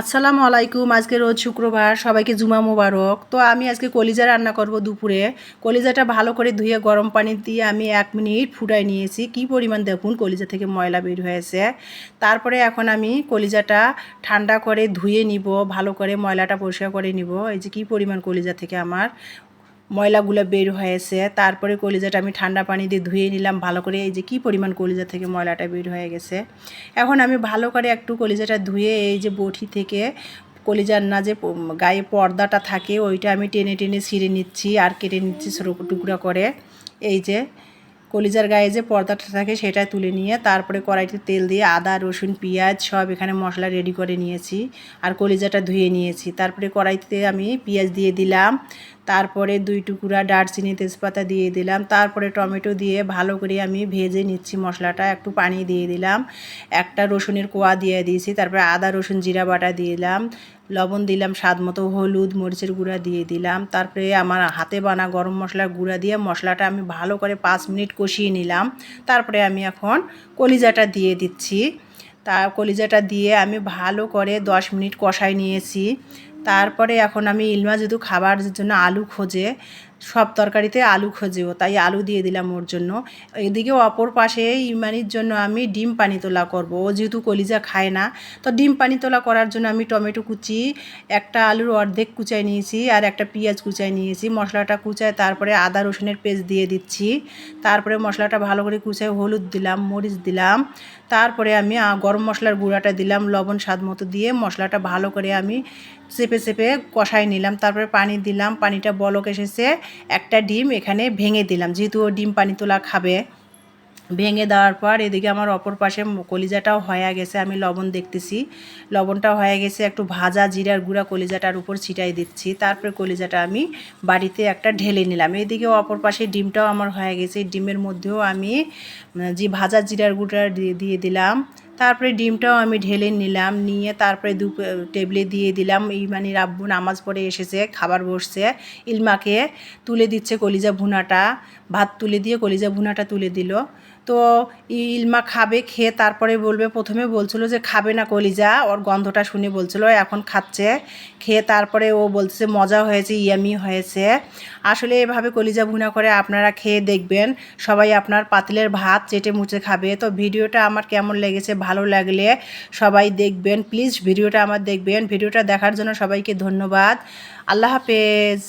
আসসালামু আলাইকুম, আজকে রোজ শুক্রবার, সবাইকে জুমা মোবারক। তো আমি আজকে কলিজা রান্না করব দুপুরে। কলিজাটা ভালো করে ধুয়ে গরম পানি দিয়ে আমি এক মিনিট ফুটাই নিয়েছি। কি পরিমাণ দেখুন, কলিজা থেকে ময়লা বের হয়েছে। তারপরে এখন আমি কলিজাটা ঠান্ডা করে ধুয়ে নিব, ভালো করে ময়লাটা পরিষ্কার করে নিব। এই যে কী পরিমাণ কলিজা থেকে আমার ময়লাগুলো বের হয়েছে তারপরে কলিজাটা আমি ঠান্ডা পানি দিয়ে ধুয়ে নিলাম, ভালো করে এই যে কি পরিমাণ কলিজা থেকে ময়লাটা বের হয়ে গেছে। এখন আমি ভালো করে একটু কলিজাটা ধুয়ে এই যে বটি থেকে কলিজার না যে গায়ে পর্দাটা থাকে ওইটা আমি টেনে টেনে ছিঁড়ে নিচ্ছি আর কেটে নিচ্ছি টুকরা করে। এই যে কলিজার গায়ে যে পর্দাটা থাকে সেটা তুলে নিয়ে তারপরে কড়াইতে তেল দিয়ে আদা, রসুন, পেঁয়াজ সব এখানে মশলা রেডি করে নিয়েছি আর কলিজাটা ধুয়ে নিয়েছি। তারপরে কড়াইতে আমি পেঁয়াজ দিয়ে দিলাম তারপরে দুই টুকরা দারচিনি তেজপাতা দিয়ে দিলাম। তারপরে টমেটো দিয়ে ভালো করে আমি ভেজে নিচ্ছি মশলাটা। একটু পানি দিয়ে দিলাম। একটা রসুনের কোয়া দিয়ে দিয়েছি। তারপরে আদা, রসুন, জিরা বাটা দিলাম। লবণ দিলাম স্বাদ মতো হলুদ, মরিচের গুঁড়া দিয়ে দিলাম। তারপরে আমার হাতে বানা গরম মশলার গুঁড়া দিয়ে মশলাটা আমি ভালো করে পাঁচ মিনিট কষিয়ে নিলাম। তারপরে আমি এখন কলিজাটা দিয়ে দিচ্ছি। তা কলিজাটা দিয়ে আমি ভালো করে দশ মিনিট কষাই নিয়েছি। তারপরে এখন আমি ইলমা যেহেতু খাবার জন্য আলু খোঁজে, সব তরকারিতে আলু খোঁজেও, তাই আলু দিয়ে দিলাম ওর জন্য। এদিকে অপর পাশে ইমানির জন্য আমি ডিম পানি তোলা করব। ও যেহেতু কলিজা খায় না, তো ডিম পানি তোলা করার জন্য আমি টমেটো কুচি, একটা আলুর অর্ধেক কুচাই নিয়েছি আর একটা পেঁয়াজ কুচাই নিয়েছি। মশলাটা কুচায় তারপরে আদা রসুনের পেস্ট দিয়ে দিচ্ছি। তারপরে মশলাটা ভালো করে কুচায় হলুদ দিলাম, মরিচ দিলাম। তারপরে আমি গরম মশলার গুঁড়াটা দিলাম লবণ স্বাদ মতো দিয়ে। মশলাটা ভালো করে আমি চেপে চেপে কষাই নিলাম, তারপরে পানি দিলাম, পানিটা বলক এসেছে, একটা ডিম এখানে ভেঙে দিলাম, যেহেতু ও ডিম পানি তোলা খাবে। ভেঙে দেওয়ার পর এদিকে আমার অপর পাশে কলিজাটাও হয়ে গেছে, আমি লবণ দেখতেছি। লবণটাও হয়ে গেছে, একটু ভাজা জিরার গুঁড়া কলিজাটার উপর ছিটাই দিচ্ছি, তারপরে কলিজাটা আমি বাড়িতে একটা ঢেলে নিলাম। এদিকে অপর পাশে ডিমটাও আমার হয়ে গেছে, ডিমের মধ্যেও আমি যে ভাজা জিরার গুঁড়া দিয়ে দিলাম তারপরে ডিমটাও আমি ঢেলে নিলাম, নিয়ে তারপরে দু টেবিলে দিয়ে দিলাম। ইমানি রাব্বু নামাজ পড়ে এসেছে, খাবার বসছে। ইলমাকে তুলে দিচ্ছে কলিজা ভুনাটা, ভাত তুলে দিয়ে কলিজা ভুনাটা তুলে দিল। তো ইলমা খাবে, খেয়ে তারপরে বলবে, প্রথমে বলছিল যে খাবে না কলিজা, ওর গন্ধটা শুনে বলছিল, এখন খাচ্ছে। খেয়ে তারপরে ও বলছে মজা হয়েছে, ইয়ামি হয়েছে। আসলে এভাবে কলিজা ভুনা করে আপনারা খেয়ে দেখবেন, সবাই আপনার পাতিলের ভাত চেটে মুচে খাবে। তো ভিডিওটা আমার কেমন লেগেছে, ভালো লাগলে সবাই দেখবেন। প্লিজ ভিডিওটা আমার দেখবেন। ভিডিওটা দেখার জন্য সবাইকে ধন্যবাদ। আল্লাহ হাফেজ।